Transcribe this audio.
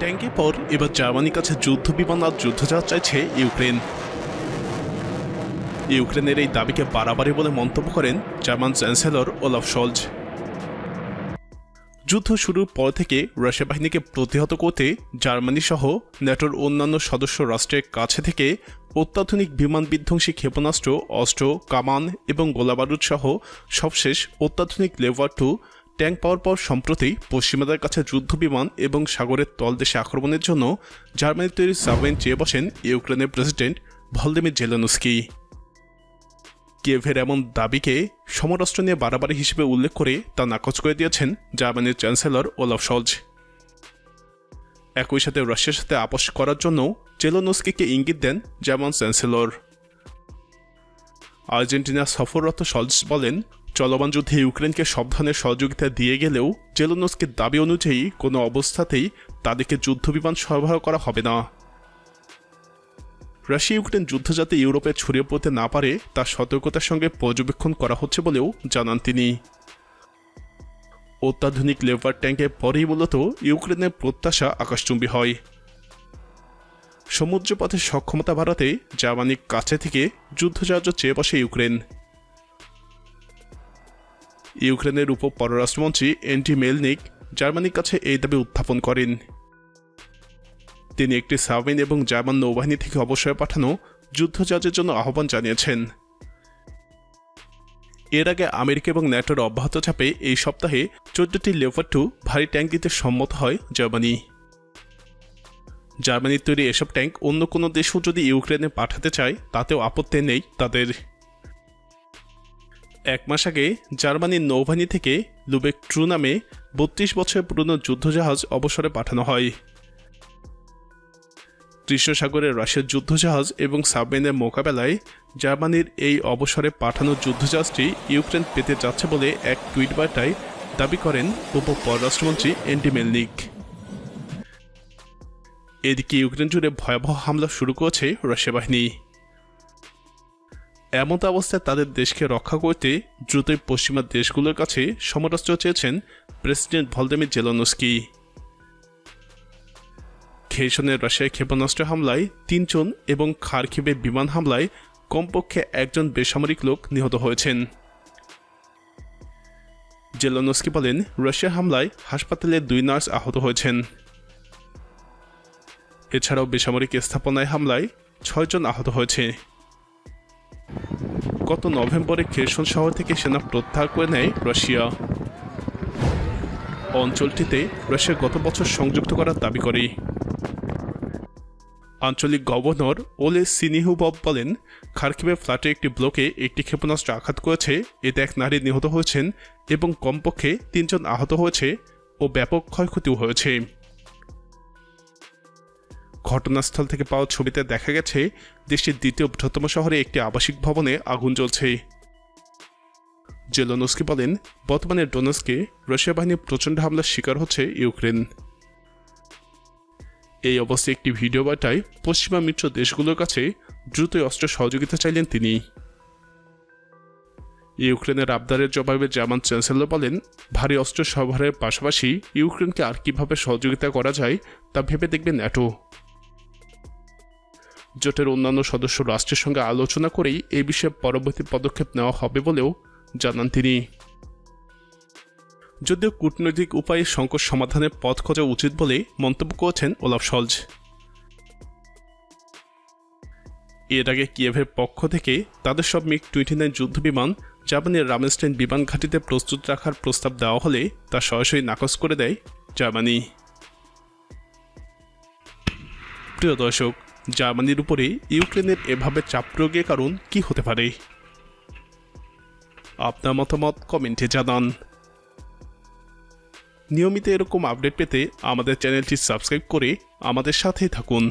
ট্যাঙ্কের পর এবার জার্মানির কাছে যুদ্ধ বিমান আর যুদ্ধজাহাজ চাইছে ইউক্রেন। ইউক্রেনের এই দাবিকে বাড়াবাড়ি বলে মন্তব্য করেন জার্মান চ্যান্সেলর ওলাফ শলজ। যুদ্ধ শুরুর পর থেকে রাশিয়া বাহিনীকে প্রতিহত করতে জার্মানি সহ ন্যাটোর অন্যান্য সদস্য রাষ্ট্রের কাছে থেকে অত্যাধুনিক বিমান বিধ্বংসী ক্ষেপণাস্ত্র, অস্ত্র, কামান এবং গোলাবারুদ সহ সবশেষ অত্যাধুনিক লেভার টু ট্যাঙ্ক পাওয়ার পর সম্প্রতি পশ্চিমাদের কাছে যুদ্ধ বিমান এবং সাগরের তলদেশে আক্রমণের জন্য জার্মানির তৈরি সাবমেরিন চেয়ে বসেন ইউক্রেনের প্রেসিডেন্ট ভলদিমির জেলেনস্কি। কিয়েভের এমন দাবিকে সমরাষ্ট্র নিয়ে বাড়াবাড়ি হিসেবে উল্লেখ করে তা নাকচ করে দিয়েছেন জার্মানির চ্যান্সেলর ওলাফ সলজ একই সাথে রাশিয়ার সাথে আপোষ করার জন্য জেলোনস্কিকে ইঙ্গিত দেন জার্মান চ্যান্সেলর। আর্জেন্টিনা সফররত সলজ বলেন চলমান যুদ্ধে ইউক্রেনকে সব ধরনের সহযোগিতা দিয়ে গেলেও জেলোনস্কির দাবি অনুযায়ী কোনো অবস্থাতেই তাদেরকে যুদ্ধবিমান সরবরাহ করা হবে না। রাশিয়া ইউক্রেন যুদ্ধ যাতে ইউরোপে ছড়িয়ে পড়তে না পারে, তা সতর্কতার সঙ্গে পর্যবেক্ষণ করা হচ্ছে বলেও জানান তিনি। অত্যাধুনিক লেভার ট্যাঙ্কের পরেই মূলত ইউক্রেনের প্রত্যাশা আকাশচুম্বী হয়। সমুদ্রপথের সক্ষমতা বাড়াতে জার্মানির কাছে থেকে যুদ্ধজাহাজ চেয়ে বসে ইউক্রেন। ইউক্রেনের উপ পররাষ্ট্রমন্ত্রী এন্টি মেলনিক জার্মানির কাছে এই দাবি উত্থাপন করেন। তিনি একটি সাবমেরিন এবং জার্মান নৌবাহিনী থেকে অবসরে পাঠানো যুদ্ধজাহাজের জন্য আহ্বান জানিয়েছেন। এর আগে আমেরিকা এবং ন্যাটোর অব্যাহত চাপে এই সপ্তাহে চোদ্দটি লেভার টু ভারী ট্যাঙ্ক দিতে সম্মত হয় জার্মানি। জার্মানির তৈরি এসব ট্যাঙ্ক অন্য কোনো দেশও যদি ইউক্রেনে পাঠাতে চায়, তাতেও আপত্তি নেই তাদের। এক মাস আগে জার্মানির নৌবাহিনী থেকে লুবেক ট্রু নামে বত্রিশ বছর পুরনো যুদ্ধজাহাজ অবসরে পাঠানো হয়। কৃষ্ণ সাগরে রাশিয়ার যুদ্ধজাহাজ এবং সাবমেরিনের মোকাবেলায় জার্মানির এই অবসরে পাঠানো যুদ্ধজাহাজটি ইউক্রেন পেতে যাচ্ছে বলে এক টুইট বার্তায় দাবি করেন উপ পররাষ্ট্রমন্ত্রী এন্টি মেলনিক। এদিকে ইউক্রেন জুড়ে ভয়াবহ হামলা শুরু করেছে রাশিয়া বাহিনী। এমত অবস্থায় তাদের দেশকে রক্ষা করতে দ্রুতই পশ্চিমা দেশগুলোর কাছে সমরাস্ত্র চেয়েছেন প্রেসিডেন্ট ভলদেমির জেলনস্কি। খেসনের রাশিয়ায় ক্ষেপণাস্ত্র হামলায় তিনজন এবং খারখিবে বিমান হামলায় কমপক্ষে একজন বেসামরিক লোক নিহত হয়েছেন। জেলনস্কি বলেন, রাশিয়া হামলায় হাসপাতালে দুই নার্স আহত হয়েছেন। এছাড়াও বেসামরিক স্থাপনায় হামলায় ছয়জন আহত হয়েছে। গত নভেম্বরে খেরসন শহর থেকে সেনা প্রত্যাহার করে নেয় রাশিয়া। অঞ্চলটিতে রাশিয়া গত বছর সংযুক্ত করার দাবি করে। আঞ্চলিক গভর্নর ওলে সিনিহুবব বলেন খার্কিবে ফ্ল্যাটে একটি ব্লকে একটি ক্ষেপণাস্ত্র আঘাত করেছে, এতে এক নারী নিহত হয়েছেন এবং কমপক্ষে তিনজন আহত হয়েছে ও ব্যাপক ক্ষয়ক্ষতিও হয়েছে। ঘটনাস্থল থেকে পাওয়া ছবিতে দেখা গেছে, দেশটির দ্বিতীয় বৃহত্তম শহরে একটি আবাসিক ভবনে আগুন জ্বলছে। জেলোনস্কি বলেন, বর্তমানে ডোনস্কে রাশিয়া বাহিনীর প্রচণ্ড হামলার শিকার হচ্ছে ইউক্রেন। এই অবস্থায় একটি ভিডিও বার্তায় পশ্চিমা মিত্র দেশগুলোর কাছে দ্রুত অস্ত্র সহযোগিতা চাইলেন তিনি। ইউক্রেনের আবদারের জবাবে জার্মান চ্যান্সেলর বলেন, ভারী অস্ত্র সরবরাহের পাশাপাশি ইউক্রেনকে আর কীভাবে সহযোগিতা করা যায় তা ভেবে দেখবে ন্যাটো। জোটের অন্যান্য সদস্য রাষ্ট্রের সঙ্গে আলোচনা করেই এ বিষয়ে পরবর্তী পদক্ষেপ নেওয়া হবে বলেও জানান তিনি। যদিও কূটনৈতিক উপায়ে সংকট সমাধানের পথ খোঁজা উচিত বলে মন্তব্য করেছেন ওলাফ সলজ। এর আগে কিয়েভের পক্ষ থেকে তাদের সব মিগ টোয়েন্টি নাইন যুদ্ধবিমান জার্মানির রামেস্টেন বিমান ঘাঁটিতে প্রস্তুত রাখার প্রস্তাব দেওয়া হলে তা সরাসরি নাকচ করে দেয় জার্মানি। প্রিয় দর্শক জার্মানির উপরে ইউক্রেনের এভাবে চাপ প্রয়োগের কারণ কি হতে পারে? আপনার মতামত কমেন্টে জানান। নিয়মিত এরকম আপডেট পেতে আমাদের চ্যানেলটি সাবস্ক্রাইব করে আমাদের সাথেই থাকুন।